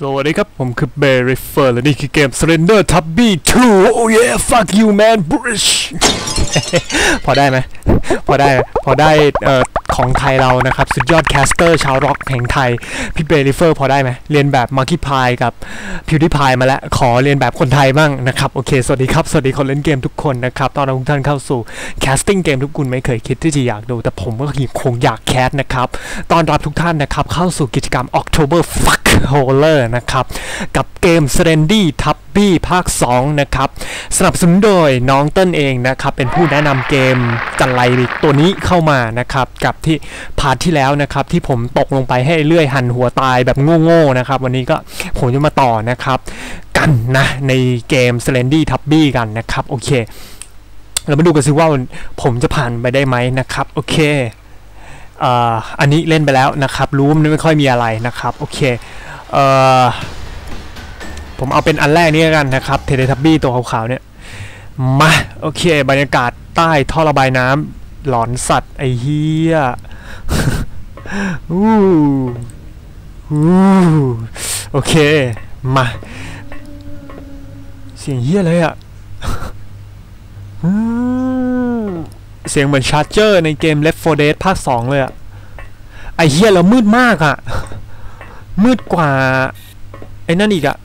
สวัสดีครับ ผมคือเบร r เฟอร์และนี่คือเกม Surrender Tubby 2 Oh yeah fuck you man British พอได้ไหมพอได้พอได้ออของไทยเรานะครับ สุดยอดแคสเตอร์ชาวร็อกแห่งไทย พี่เบร r เฟอร์พอได้ไหมเรียนแบบมาร์คิพายกับพิวดิพายมาแล้ว ขอเรียนแบบคนไทยบ้างนะครับ โอเค สวัสดีครับ สวัสดีคนเล่นเกมทุกคนนะครับ ตอนรับทุกท่านเข้าสู่แคสติ้งเกมทุกคุณไม่เคยคิดที่จะอยากดู แต่ผมก็คงอยากแคสนะครับตอนรับทุกท่านนะครับ เข้าสู่กิจกรรม October Fuck Holer นะครับ กับเกม s r e n d y t u b b y ภาค 2 นะครับ สนับสนุนโดยน้องเต้นเองนะครับ เป็นผู้แนะนำเกมจันไรตัวนี้เข้ามานะครับ กับที่พาร์ทที่แล้วนะครับ ที่ผมตกลงไปให้เลื่อยหันหัวตายแบบโง่ๆนะครับ วันนี้ก็ผมจะมาต่อนะครับ กันนะในเกม s r e n d y t u b b y กันนะครับ โอเค เรามาดูกันสิว่าผมจะผ่านไปได้ไหมนะครับ โอเคอันนี้เล่นไปแล้วนะครับ รู้มันไม่ค่อยมีอะไรนะครับ โอเค เอ่อ ผมเอาเป็นอันแรกนี้กันนะครับเทเลทับบี้ตัวขาวๆเนี่ยมาโอเค บรรยากาศใต้ท่อระบายน้ำหลอนสัตว์ ไอ้เฮียอู้อู้โอเค มา เสียงเฮียเลยอะเสียงเหมือนชาร์เจอร์ในเกม Left 4 Dead ภาค 2 เลยอะไอ้เฮียแล้วมืดมากอะมืดกว่า ไอ้นั่นอีกอะ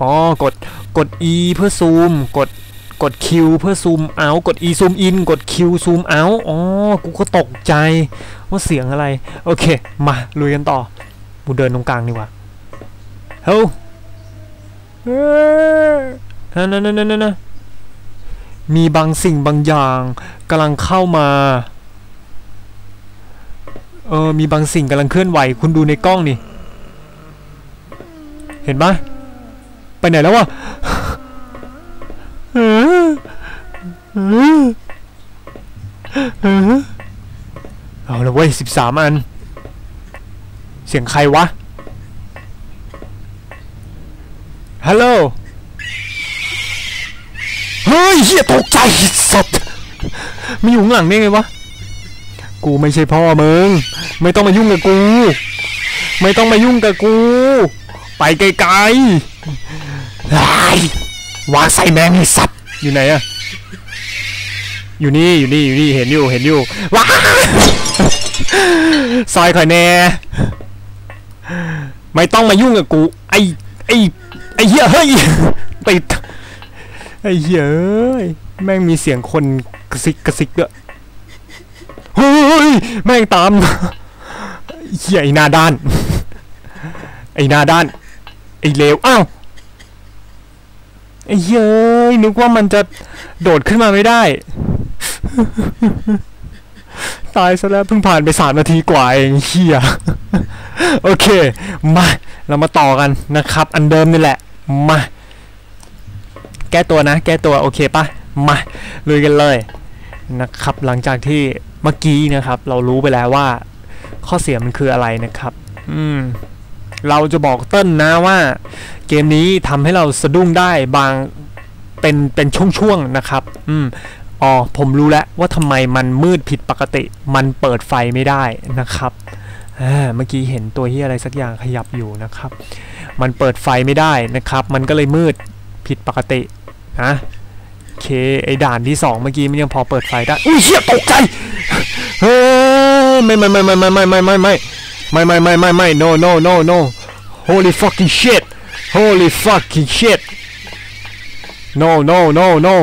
อ๋อกดกด E เพื่อซูม กดกด Q เพื่อซูมเอากด E ซูมอินกด Q ซูมเอาอ๋อกูก็ตกใจว่าเสียงอะไร โอเค มาลุยกันต่อกูเดินตรงกลางดีกว่าเฮ้ยนั่นนั่นนั่นนั่นมีบางสิ่งบางอย่างกำลังเข้ามาเออมีบางสิ่งกำลังเคลื่อนไหว คุณดูในกล้องนี่ เห็นปะ ไปไหนแล้ววะเออเออเออเอาละเว้ยสิบสามอัน เสียงใครวะ ฮัลโหล เฮ้ยเฮียตกใจสัตว์ไม่อยู่ข้างหลังได้ไงวะ กูไม่ใช่พ่อมึง ไม่ต้องมายุ่งกับกู ไม่ต้องมายุ่งกับกู ไปไกลๆ วางใส่แมงไอ้สัตว์อยู่ไหนอะอยู่นี่อยู่นี่อยู่นี่เห็นอยู่เห็นอยู่ว้าซอยข่อยแน่ไม่ต้องมายุ่งกับกู ไอ้ไอ้ไอ้เหี้ยเฮ้ยติดไอ้เหี้ยเอ้ยแม่งมีเสียงคนกระซิกกระซิกด้วยเฮ้ยแม่งตามเหี้ยไอ้หน้าด้าน ไอ้หน้าด้านไอ้เลวอ้าวไอ้ เย้ยนึกว่ามันจะโดดขึ้นมาไม่ได้ ตายซะแล้วเพิ่งผ่านไปสามนาทีกว่าเองเฮียโอเค มาเรามาต่อกันนะครับ อันเดิมนี่แหละ มา แก้ตัวนะ แก้ตัวโอเคปะมาลุยกันเลยนะครับ หลังจากที่เมื่อกี้นะครับ เรารู้ไปแล้วว่า ข้อเสียมันคืออะไรนะครับ อืม เราจะบอกเติ้ลนะว่าเกมนี้ทำให้เราสะดุ้งได้บางเป็นเป็นช่วงๆนะครับ อืมอ๋อผมรู้แล้วว่าทำไมมันมืดผิดปกติ มันเปิดไฟไม่ได้นะครับเมื่อกี้เห็นตัวที่อะไรสักอย่างขยับอยู่นะครับ มันเปิดไฟไม่ได้นะครับ มันก็เลยมืดผิดปกตินะเคไอด่านที่สองเมื่อกี้มันยังพอเปิดไฟได้อุ้ยเชี่ยตกใจเฮ้ยไม่ไม่ไม่ไม่ไม่ไม่ไม่ไม่ไม่ไม่ไม่ไม่ไม่ไม่ no no no no holy fucking shit holy fucking shit no no no no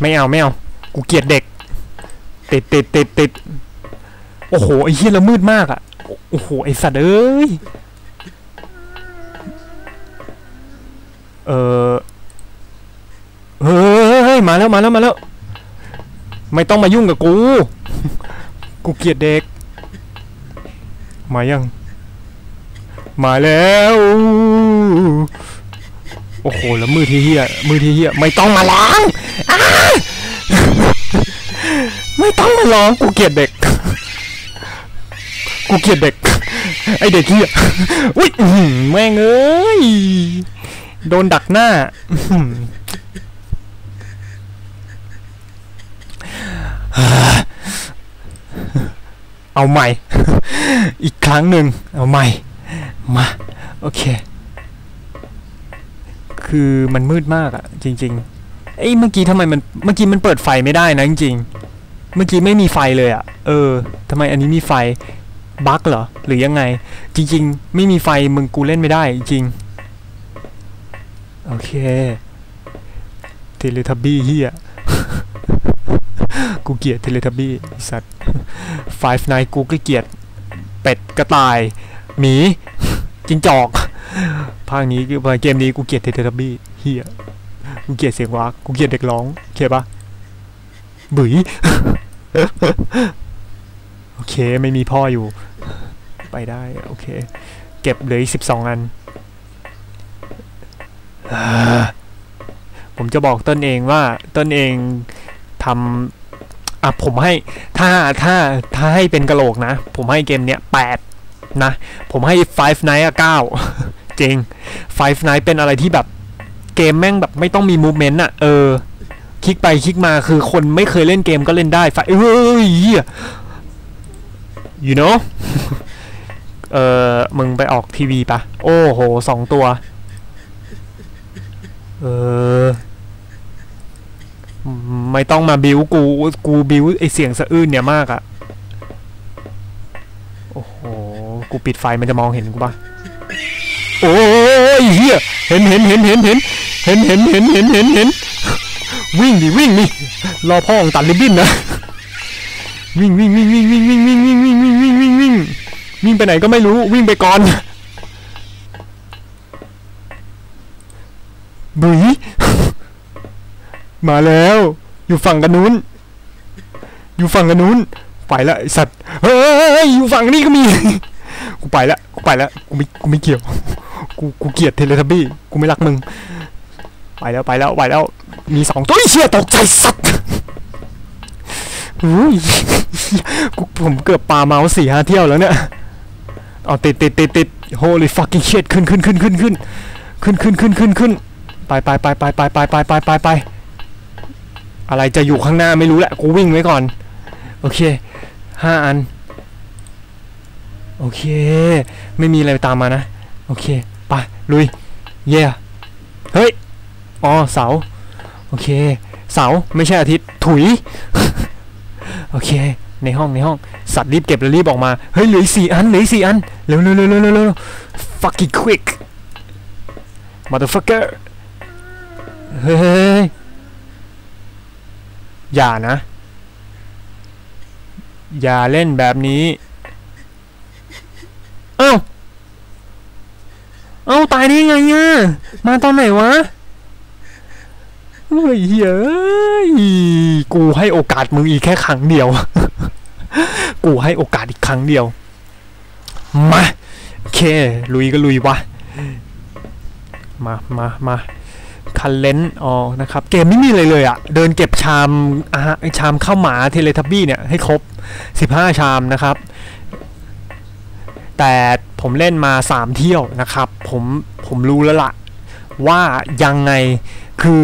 ไม่เอาไม่เอากูเกลียดเด็ก ติดติดติดติดโอ้โหไอ้เหี้ยล้วมืดมากอะ โอ้โหไอ้สัตว์เอ้ย เออเฮ้ยมาแล้วมาแล้วมาแล้ว ไม่ต้องมายุ่งกับกู กูเกลียดเด็ก มายัง มาแล้ว โอ้โห แล้วมือที่เฮียมือที่เฮียไม่ต้องมาล้างอไม่ต้องมาล้างกูเกลียดเด็ก กูเกลียดเด็ก ไอเด็กเฮียอุ้ยแม่งเอ้ย โดนดักหน้าเอาใหม่ อีกครั้งหนึ่งเอาใหม่ มา โอเค คือมันมืดมากอะจริง ๆ เอ้ยเมื่อกี้ทำไมมันเมื่อกี้มันเปิดไฟไม่ได้นะจริง ๆ เมื่อกี้ไม่มีไฟเลยอะเออทำไมอันนี้มีไฟบั๊กเหรอหรือยังไง จริง ๆ ไม่มีไฟมึงกูเล่นไม่ได้จริงโอเคเทเลทับบี้เฮียกูเกลียดเทเลทับบี้สัตว์ Five Nights กูก็เกลียดเป็ดกระต่าย หมีจิงจอกภาคนี้คือเกมนี้กูเกลียดเทเลทับบี้เฮียกูเกลียดเสียงวักกูเกลียดเด็กร้องโอเคปะบุ๋ยโอเคไม่มีพ่ออยู่ ไปได้โอเค เก็บเหลือสิบสองอัน ผมจะบอกต้นเองว่าต้นเองทำอะผมให้ถ้าถ้าถ้าให้เป็นกระโหลกนะ ผมให้เกมเนี้ยแปด นะ ผมให้ Five Nights อะเก้าจริง Five Nights เป็นอะไรที่แบบเกมแม่งแบบไม่ต้องมีมูเมนต์อะเออ คลิกไปคลิกมาคือคนไม่เคยเล่นเกมก็เล่นได้ไฟเอ้ย you know เออมึงไปออกทีวีปะ โอ้โหสองตัว เออ ไม่ต้องมาบิวกู กูบิวไอเสียงสะอื้นเนี่ยมากอะโอ้โห กูปิดไฟมันจะมองเห็นกูปะโอ้ยเฮียเห็นเห็นเห็นเห็นเห็นเห็นเห็นเห็นเห็นเห็นเห็นวิ่งดิวิ่งนี่รอพ่อของตัดริบบิ้นนะวิ่งวิ่งวิ่งวิ่งวิ่งวิ่งวิ่งวิ่งวิ่งวิ่งวิ่งวิ่งวิ่งวิ่งไปไหนก็ไม่รู้วิ่งไปก่อนบุ๋ยมาแล้ว อยู่ฝั่งกันนู้น อยู่ฝั่งกันนู้นไปละไอสัตว์เฮ้ยอยู่ฝั่งนี้ก็มี กูไปและกูไปและกูไม่กูไม่เกี่ยวกูกูเกลียดเทเลทับบี้กูไม่รักมึง ไปแล้วไปแล้วไปแล้ว มีสองตัวไอ้เชี่ยตกใจสัตว์อุ้ยกูผมเกือบปาเมาส์สี่ห้าเที่ยวแล้วเนี่ยเอาติดติดติดติด holy fucking shit ขึ้นขึ้นขึ้นขึ้นขึ้นขึ้นขึ้นขึ้นขึ้นขึ้นไปไปไปไปไปไปไปไปไปไปอะไรจะอยู่ข้างหน้าไม่รู้แหละกูวิ่งไว้ก่อน โอเคห้าอัน โอเค ไม่มีอะไรตามมานะ โอเคไปลุย เย่เฮ้ย อ๋อ เสา โอเค เสา ไม่ใช่อาทิตย์ ถุย โอเค ในห้อง ในห้อง สัตว์รีบเก็บแล้วรีบออกมา เฮ้ย เหลือสี่อัน เหลือสี่อัน เร็วเร็วเร็วเร็วเร็ว fucking quick motherfucker เฮ้ย อย่านะ อย่าเล่นแบบนี้ เอ้า เอ้าตายได้ไงอะมาตอนไหนวะเฮ้ยเฮ้ย กูให้โอกาสมึงอีกแค่ครั้งเดียว กูให้โอกาสอีกครั้งเดียว มาโอเค ลุยก็ลุยวะ มามามาคันเลนอ๋อ นะครับ เกมไม่มีอะไรเลยอะเดินเก็บชามอาชามข้าวหมาเทเลทับบี้เนี่ยให้ครบ 15 ชามนะครับ แต่ผมเล่นมา 3 เที่ยวนะครับ ผมผมรู้แล้วล่ะว่ายังไงคือ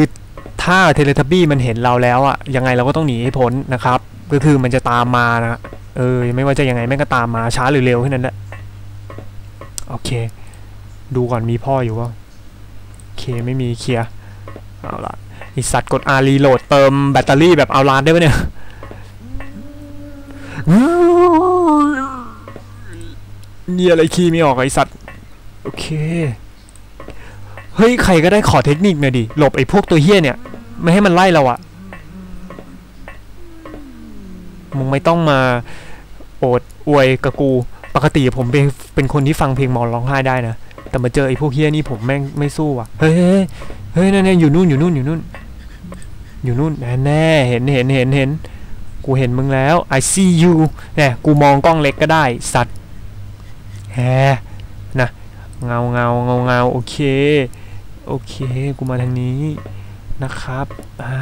ถ้าเทเลทับบี้มันเห็นเราแล้วอะยังไงเราก็ต้องหนีให้พ้นนะครับ ก็คือมันจะตามมานะเออไม่ว่าจะยังไงแม่งก็ตามมาช้าหรือเร็วแค่นั้นแหละโอเค ดูก่อนมีพ่ออยู่ว่าโอเคไม่มีเคลียร์เอาละไอสัตว์กด R รีโหลดเติมแบตเตอรี่แบบเอาลานได้ปะเนี่ย นี่อะไรคีย์ไม่ออกไอสัตว์โอเค เฮ้ย ใครก็ได้ขอเทคนิคหน่อยดิ หลบไอ้พวกตัวเฮี้ยเนี่ย ไม่ให้มันไล่เราอะมึงไม่ต้องมาโอดอวยกับกู ปกติผมเป็นเป็นคนที่ฟังเพลงมอร้องไห้ได้นะ แต่มาเจอไอ้พวกเฮี้ยนี่ผมแม่งไม่สู้อะเฮ้ยเฮ้ยเฮ้ยนั่นอยู่นู่นอยู่นู่นอยู่นู่น อยู่นู่นแน่เห็นเห็นเห็นเห็น กูเห็นมึงแล้ว I see you เนี่ยกูมองกล้องเล็กก็ได้ สัตว์ แฮนะเงาเงาเงาเงาโอเคโอเคกูมาทางนี้นะครับอ่า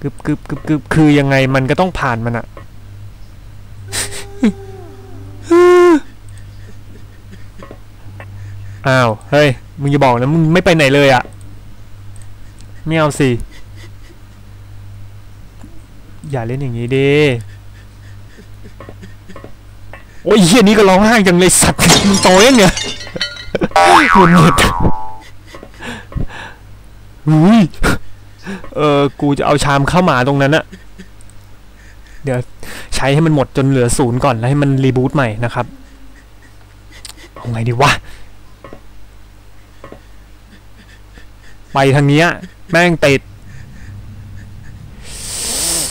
กึบกึบกึบกึบคือยังไงมันก็ต้องผ่านมันอะอ้าวเฮ้ยมึงอย่าบอกนะมึงไม่ไปไหนเลยอะไม่เอาสิอย่าเล่นอย่างนี้ดิ โอ้ยเฮียนี่ก็ร้องไห้จังเลยสัตว์มึงโตยังเนี่ยหงุดหงิดอุ้ยเออกูจะเอาชามข้าวหมาตรงนั้นอะเดี๋ยวใช้ให้มันหมดจนเหลือศูนย์ก่อนแล้วให้มันรีบูตใหม่นะครับเอาไงดีวะไปทางเนี้ยแม่งติด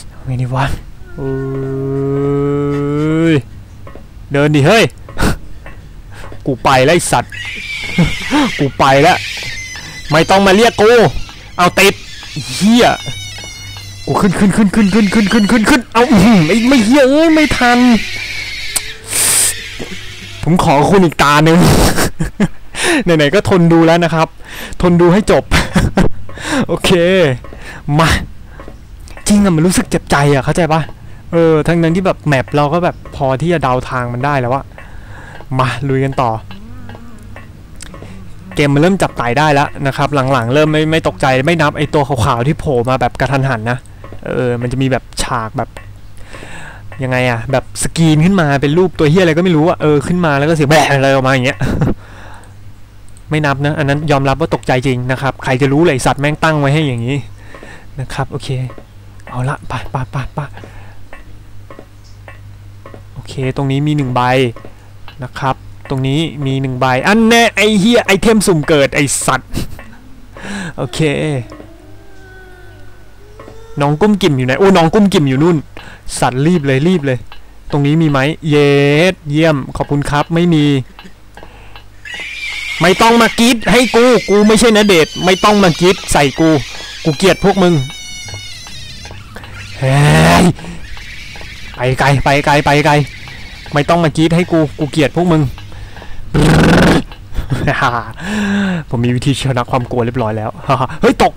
เอาไงดีวะเอ้ย เดินดิเฮ้ย กูไปแล้วไอสัตว์ กูไปแล้ว ไม่ต้องมาเรียกกู เอาติดเฮียกูขึ้นขึ้นขึ้นขึ้นขึ้นขึ้นขึ้นขึ้นขึ้น เอาอื้อหือไม่ไม่เฮียเอ้ยไม่ทัน ผมขอคุณอีกตาหนึ่งไหนๆก็ทนดูแล้วนะครับ ทนดูให้จบ โอเค มา จริงอะมันรู้สึกเจ็บใจอะเข้าใจปะ เออ ทั้งนั้นที่แบบแมปเราก็แบบพอที่จะเดาทางมันได้แล้วอะมาลุยกันต่อ เกมมันเริ่มจับไต่ได้แล้วนะครับ หลังๆ เริ่มไม่ไม่ตกใจไม่นับไอตัวขาวๆที่โผล่มาแบบกระทันหันนะ เออ มันจะมีแบบฉากแบบยังไงอะแบบสกรีนขึ้นมาเป็นรูปตัวเฮียอะไรก็ไม่รู้อะเออขึ้นมาแล้วก็เสียงแบะอะไรออกมาอย่างเงี้ยไม่นับนะ อันนั้นยอมรับว่าตกใจจริงนะครับ ใครจะรู้เลยสัตว์แม่งตั้งไว้ให้อย่างนี้นะครับ โอเค เอาละไปไปไปไป เค ตรงนี้มีหนึ่งใบนะครับ ตรงนี้มีหนึ่งใบ อันแน่ไอเฮียไอเทมสุ่มเกิดไอสัตว์ โอเค น้องกุ้มกิ่มอยู่ไหน โอ้ น้องกุ้มกิ่มอยู่นู่น สัตว์รีบเลยรีบเลย ตรงนี้มีไหม เยสเยี่ยม ขอบคุณครับ ไม่มี ไม่ต้องมากรีดให้กู กูไม่ใช่นะเดชไม่ต้องมากรีดใส่กู กูเกลียดพวกมึง เฮ้ย ไปไกลไปไกลไปไกล ไม่ต้องมากรีดให้กูกูเกลียดพวกมึงผมมีวิธีชนะความกลัวเรียบร้อยแล้วเฮ้ยตก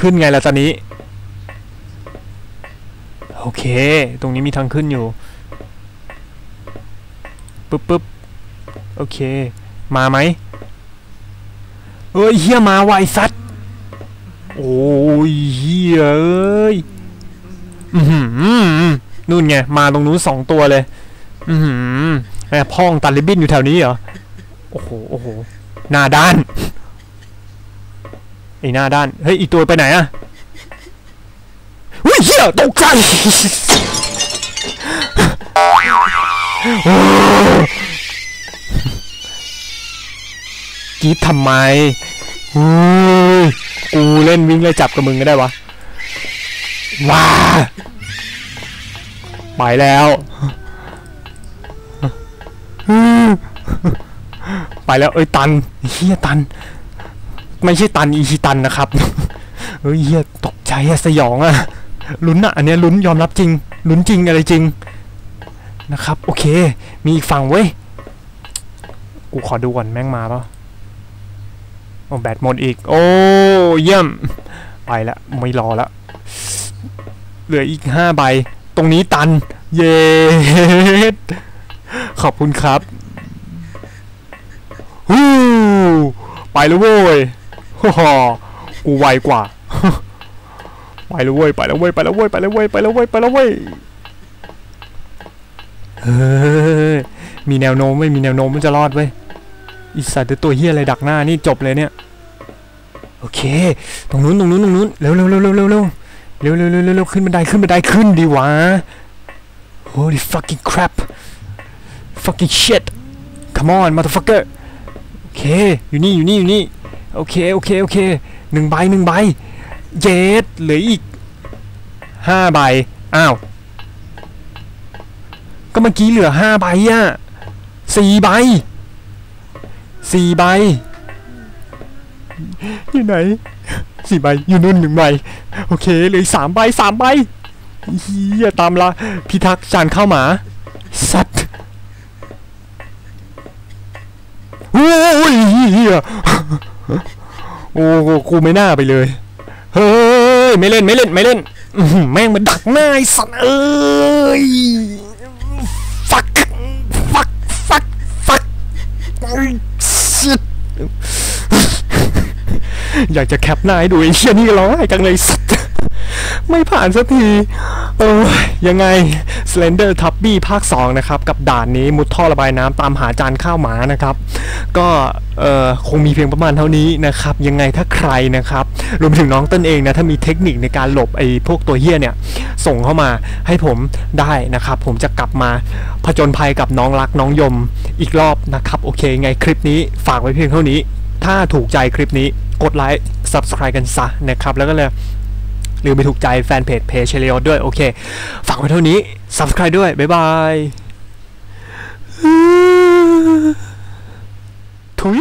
ขึ้นไงล่ะตอนนี้ โอเค ตรงนี้มีทางขึ้นอยู่ปึ๊บปึ๊บโอเค มาไหมเอ้ยเฮียมาไอ้สัตว์โอ้ยเฮียเอ้ย อือหือนู่นไง มาตรงนู้นสองตัวเลย อือหือแม่พ่องตันริบบินอยู่แถวนี้เหรอ โอ้โห โอ้โห หน้าด้านไอ้หน้าด้าน เฮ้ย อีกตัวไปไหนอะเฮ้ยเฮียตกใจกีดทำไมกูเล่นวิ่งไล่จับกับมึงก็ได้วะ ว้าไปแล้วไปแล้วเอ้ยตันเฮียตัน ไม่ใช่ตันอีชิตันนะครับเฮ้ยเฮียตกใจอะสยองอะลุ้นอะอันเนี้ยลุ้นยอมรับจริงลุ้นจริงอะไรจริงนะครับ โอเค มีอีกฝั่งเว้ย กูขอดูก่อนแม่งมาปะโอ้แบตหมดอีก โอ้เยี่ยม ไปละไม่รอละ เหลืออีกห้าใบ ตรงนี้ตัน เย้ขอบคุณครับฮู้ไปแล้วเว้ยฮ่ากูไวกว่า ไปแล้วเว้ย ไปแล้วเว้ย ไปแล้วเว้ย ไปแล้วเว้ย ไปแล้วเว้ย ไปแล้วเว้ยเฮ้ยมีแนวโน้มไม่มีแนวโน้มมันจะรอดเว้ยอีสัตว์ตัวเฮียอะไรดักหน้านี่จบเลยเนี่ย โอเค ตรงนู้นตรงนู้นตรงนู้นเร็วเร็วเร็วเร็วเร็ว เร็วเร็วเร็วเร็วเร็วขึ้นบันไดขึ้นบันไดขึ้นดีวะ Holy fucking crap fucking shit come on motherfucker โอเคอยู่นี่อยู่นี่อยู่นี่โอเคโอเคโอเคหนึ่งใบหนึ่งใบเย็ดเหลืออีกห้าใบอ้าวก็เมื่อกี้เหลือห้าใบอะสี่ใบสี่ใบอยู่ไหน สี่ใบอยู่นู่นหนึ่งใบโอเคเหลือสามใบสามใบเฮียตามละพิทักษ์จานข้าวหมา สัตว์โอ้ยเฮียโอ้กูไม่น่าไปเลย เฮ้ยไม่เล่นไม่เล่นไม่เล่นแม่งมันดักหน้าไอ้สัตว์เอ้ย fuck fuck fuck fuck shit อยากจะแคปหน้าให้ดูไอ้เชี่ยนี่ร้องไห้จังเลยสัตว์ไม่ผ่านสักที เออ ยังไง Slender Tubby ภาค 2 นะครับ กับด่านนี้มุดท่อระบายน้ำตามหาจานข้าวหมานะครับ ก็เออคงมีเพียงประมาณเท่านี้นะครับ ยังไงถ้าใครนะครับ รวมถึงน้องต้นเองนะ ถ้ามีเทคนิคในการหลบไอ้พวกตัวเฮี้ยเนี่ย ส่งเข้ามาให้ผมได้นะครับ ผมจะกลับมาผจญภัยกับน้องรักน้องยมอีกรอบนะครับ โอเค ไงคลิปนี้ฝากไว้เพียงเท่านี้ ถ้าถูกใจคลิปนี้ กดไลค์ subscribe กันซะนะครับ แล้วก็เลยหรือไปถูกใจแฟนเพจเพจเชลิโอด้วย โอเค ฝากไว้เท่านี้ subscribe ด้วย บ๊ายบายถุย